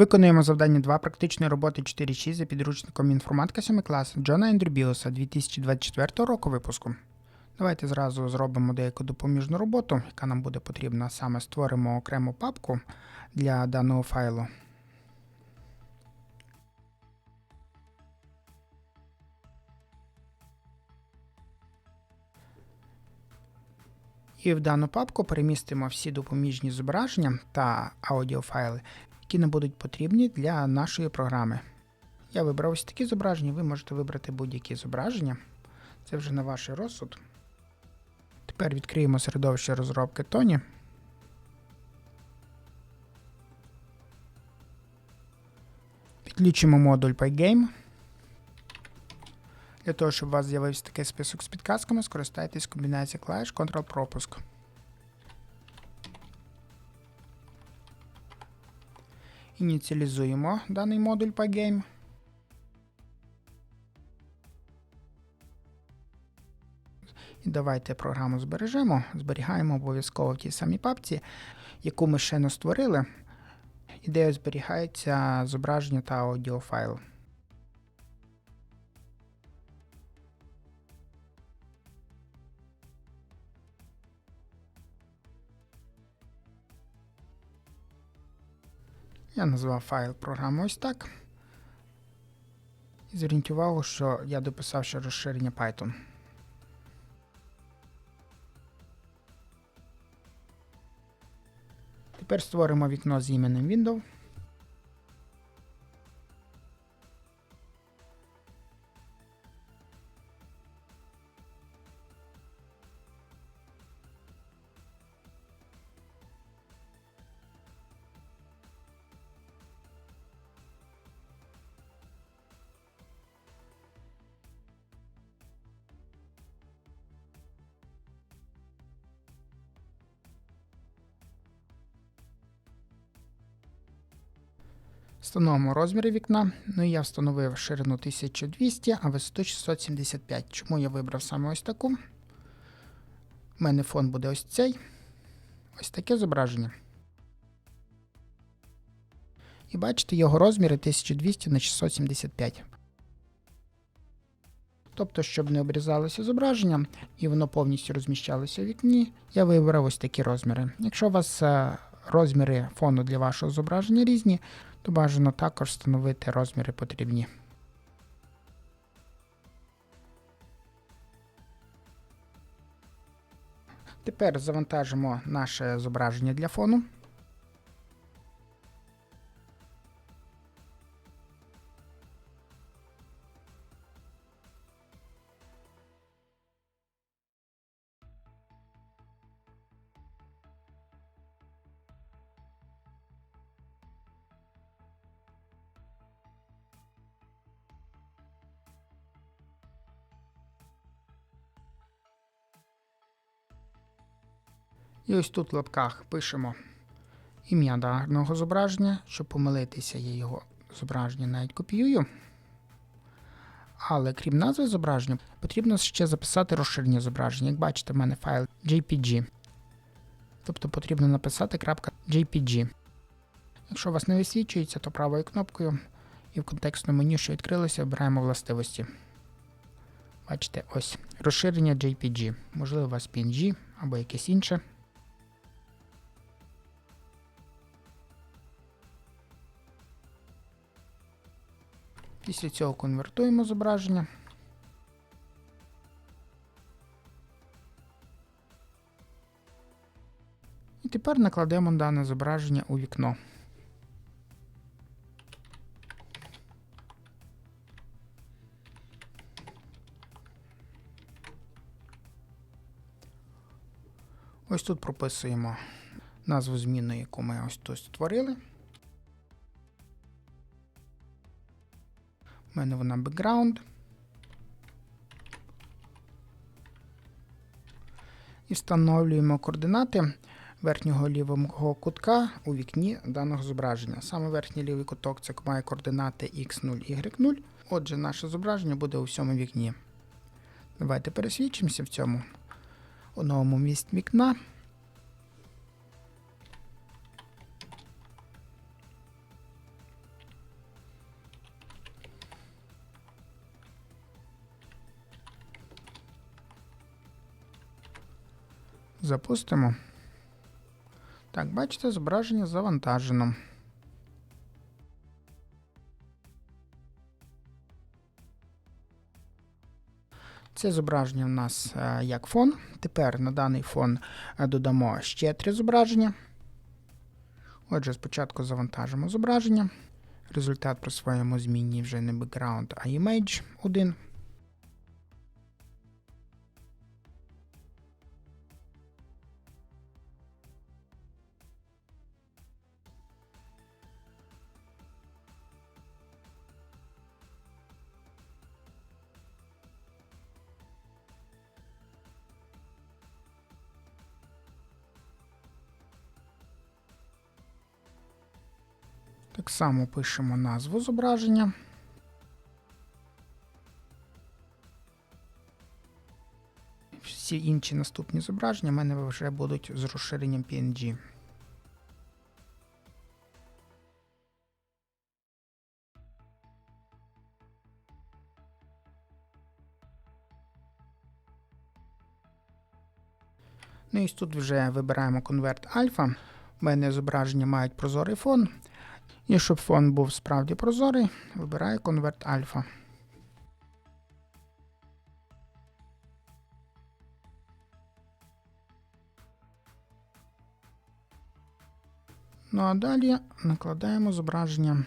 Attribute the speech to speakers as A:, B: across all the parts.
A: Виконуємо завдання 2 практичної роботи 4.6 за підручником інформатика 7 класу Джона Ендрю Білоса 2024 року випуску. Давайте зразу зробимо деяку допоміжну роботу, яка нам буде потрібна. Саме створимо окрему папку для даного файлу. І в дану папку перемістимо всі допоміжні зображення та аудіофайли, які нам будуть потрібні для нашої програми. Я вибрав ось такі зображення, ви можете вибрати будь-які зображення. Це вже на ваш розсуд. Тепер відкриємо середовище розробки Тоні. Підключимо модуль Pygame. Для того, щоб у вас з'явився такий список з підказками, скористайтесь комбінацією клавіш Ctrl-пропуск. Ініціалізуємо даний модуль Pygame. І давайте програму збережемо. Зберігаємо обов'язково в тій самій папці, яку ми ще не створили, і де зберігається зображення та аудіофайл. Я назвав файл програми ось так. І зверніть увагу, що я дописав ще розширення Python. Тепер створимо вікно з іменем Windows. Встановимо розміри вікна. Ну я встановив ширину 1200, а висоту 675. Чому я вибрав саме ось таку? У мене фон буде ось цей. Ось таке зображення. І бачите, його розміри 1200 на 675. Тобто, щоб не обрізалося зображення і воно повністю розміщалося в вікні, я вибрав ось такі розміри. Якщо у вас е, розміри фону для вашого зображення різні, то бажано також встановити розміри потрібні. Тепер завантажимо наше зображення для фону. І ось тут в лапках пишемо ім'я даного зображення. Щоб помилитися, я його зображення навіть копіюю. Але крім назви зображення, потрібно ще записати розширення зображення. Як бачите, в мене файл JPG. Тобто потрібно написати .jpg. Якщо у вас не висвічується, то правою кнопкою і в контекстному меню, що відкрилося, обираємо властивості. Бачите, ось розширення JPG. Можливо, у вас PNG або якесь інше. Після цього конвертуємо зображення. І тепер накладемо дане зображення у вікно. Ось тут прописуємо назву зміни, яку ми ось тут створили. У мене вона background. І встановлюємо координати верхнього лівого кутка у вікні даного зображення. Саме верхній лівий куток це має координати x0, y0. Отже, наше зображення буде у всьому вікні. Давайте пересвідчимося в цьому у новому місці вікна. Запустимо. Так, бачите, зображення завантажено. Це зображення в нас е, як фон. Тепер на даний фон е, додамо ще три зображення. Отже, спочатку завантажимо зображення. Результат присвоїмо змінні вже не background, а image 1. Так само пишемо назву зображення. Всі інші наступні зображення в мене вже будуть з розширенням PNG. Ну і тут вже вибираємо конверт альфа. У мене зображення мають прозорий фон. І щоб фон був справді прозорий, вибираю конверт альфа. Ну а далі накладаємо зображення.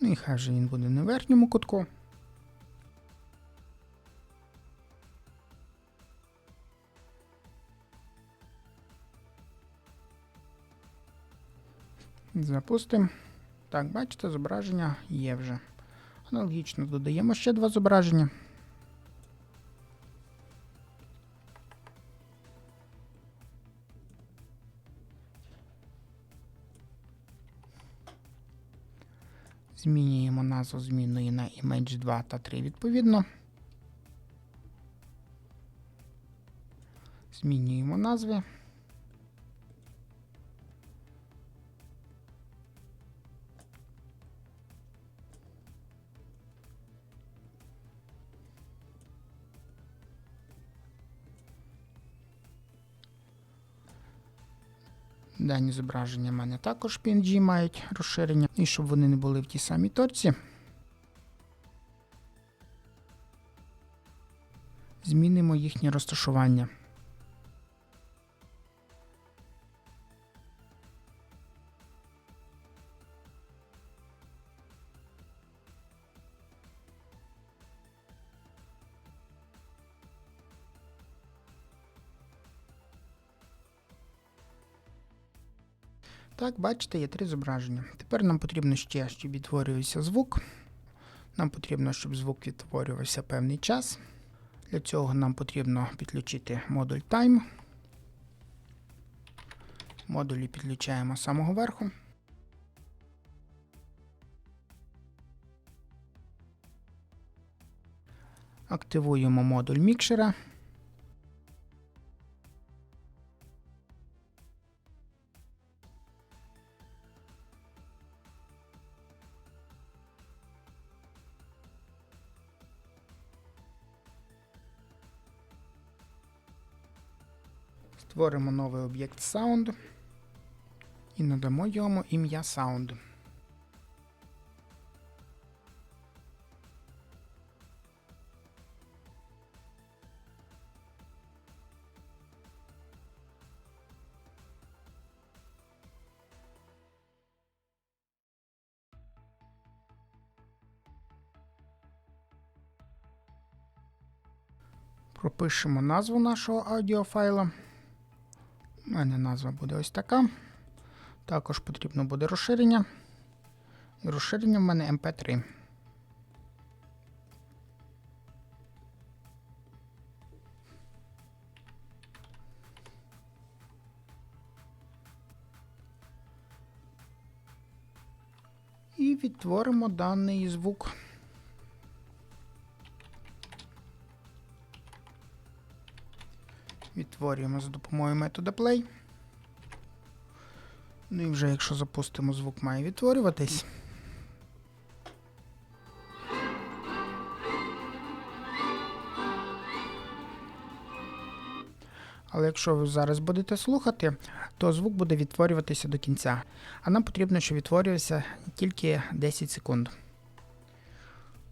A: Ну і хай же він буде на верхньому кутку. Запустимо. Так, бачите, зображення є вже. Аналогічно додаємо ще два зображення. Змінюємо назву змінної на image 2 та 3 відповідно. Змінюємо назви. Дані зображення в мене також PNG мають розширення, і щоб вони не були в тій самій торці. Змінимо їхнє розташування. Так, бачите, є три зображення. Тепер нам потрібно ще, щоб відтворювався звук. Нам потрібно, щоб звук відтворювався певний час. Для цього нам потрібно підключити модуль Time. Модулі підключаємо з самого верху. Активуємо модуль мікшера. Створимо новий об'єкт Sound і надамо йому ім'я Sound. Пропишемо назву нашого аудіофайла. У мене назва буде ось така. Також потрібно буде розширення. І розширення в мене MP3. І відтворимо даний звук. Відтворюємо за допомогою метода play. Ну і вже якщо запустимо, звук має відтворюватись. Але якщо ви зараз будете слухати, то звук буде відтворюватися до кінця. А нам потрібно, щоб відтворювався тільки 10 секунд.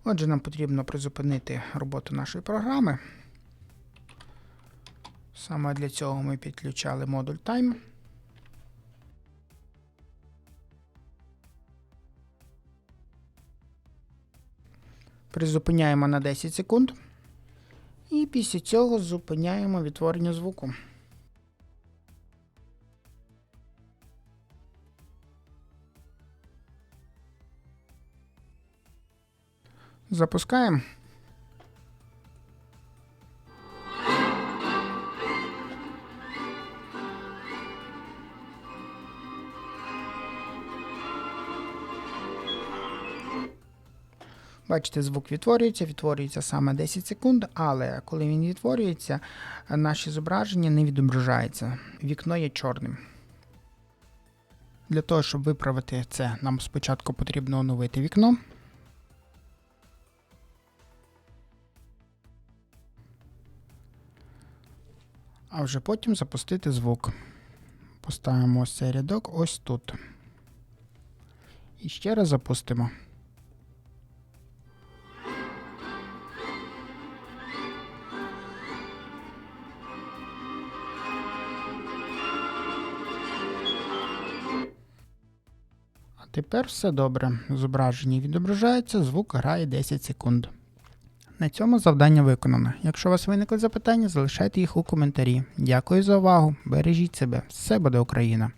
A: Отже, нам потрібно призупинити роботу нашої програми. Саме для цього ми підключали модуль Time. Призупиняємо на 10 секунд. І після цього зупиняємо відтворення звуку. Запускаємо. Бачите, звук відтворюється, відтворюється саме 10 секунд, але коли він відтворюється, наше зображення не відображається. Вікно є чорним. Для того, щоб виправити це, нам спочатку потрібно оновити вікно. А вже потім запустити звук. Поставимо ось цей рядок ось тут. І ще раз запустимо. Тепер все добре. Зображення відображається, звук грає 10 секунд. На цьому завдання виконано. Якщо у вас виникли запитання, залишайте їх у коментарі. Дякую за увагу. Бережіть себе. Все буде Україна!